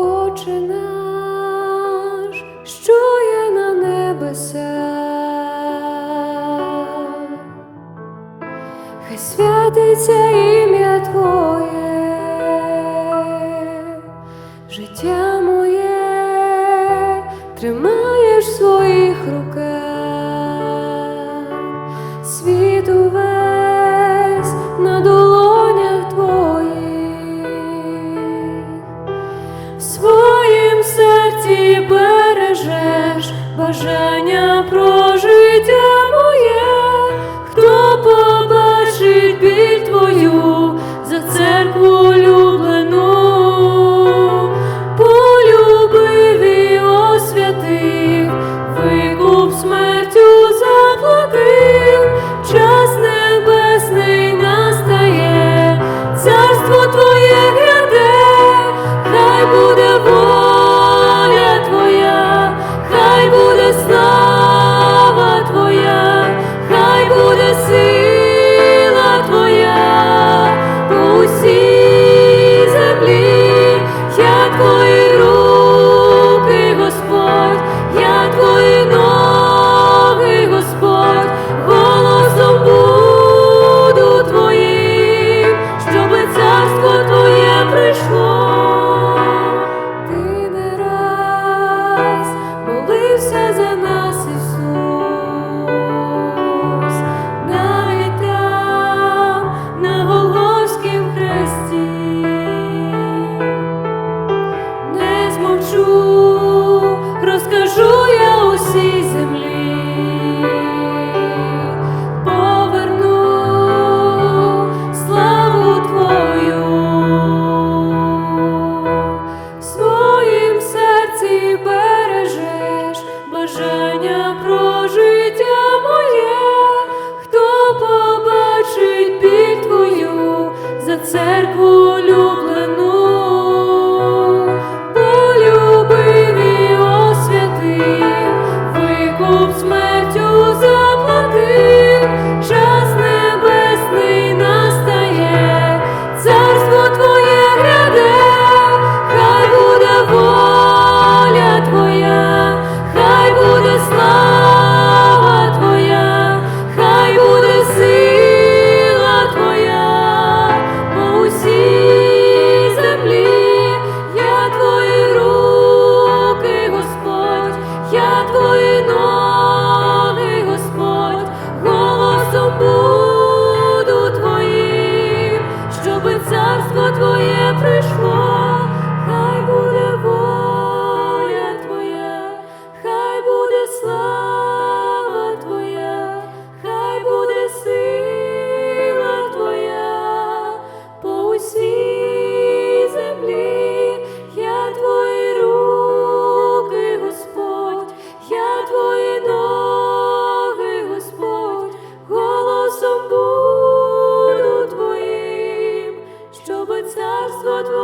Отче наш, що є на небесах, хай святиться ім'я Твоє, життя моє тримаєш в своїх руках, світу. своїм серці бережеш бажання про життя моє, хто побачить біль твою за церкву люблену, полюбиві освятив, викуп смертю заплатив, час небесний настає, царство твоє буде. церкву люблю. soit